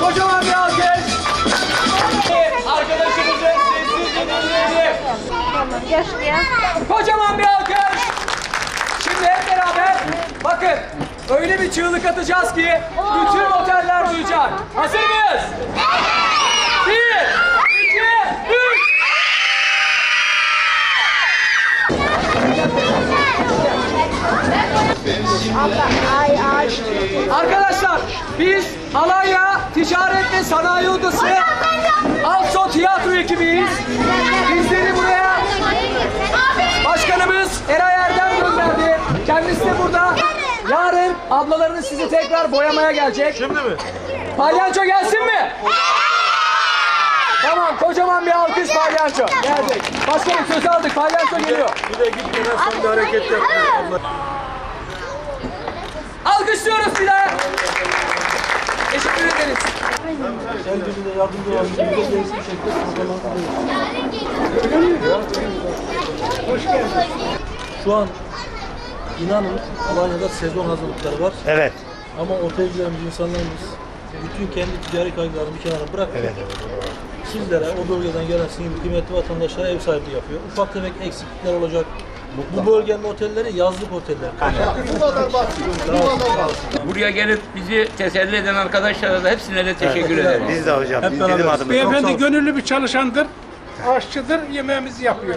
Kocaman bir alkış. Arkadaşımızın sessizce dinleyelim. Kocaman bir alkış. Şimdi hep beraber bakın öyle bir çığlık atacağız ki bütün oteller duyacak. Hazır mıyız? Bir, iki, üç. Abla ay ay. Biz Alanya Ticaret ve Sanayi Odası Also Tiyatro ekibiyiz. Bizleri buraya Başkanımız Eray Erdem gönderdi. Kendisi de burada. Yarın ablalarınız sizi tekrar boyamaya gelecek. Şimdi mi? Palyanço gelsin mi? Tamam kocaman bir alkış palyanço. Geldik. Başkanım söz aldık palyanço geliyor. Bir de gitmeden son bir hareket yap. Alkışlıyoruz bir daha. Teşekkür ederiz. El birliğine yardımcı olan bir de değişik bir şekilde Şu an inanın Alanya'da sezon hazırlıkları var. Evet. Ama otelcilerimiz, insanlarımız bütün kendi ticari kaygılarını bir kenara bırakıp sizlere, o bölgeden gelen sizin kıymetli vatandaşlara ev sahipliği yapıyor. Ufak tefek eksiklikler olacak. Bu bölgenin otelleri yazlık oteller. Buraya gelip bizi teselli eden arkadaşlara da hepsine de teşekkür ederim. Biz de hocam. Hep Biz bizim adımız. Beyefendi gönüllü bir çalışandır. Aşçıdır, yemeğimizi yapıyor.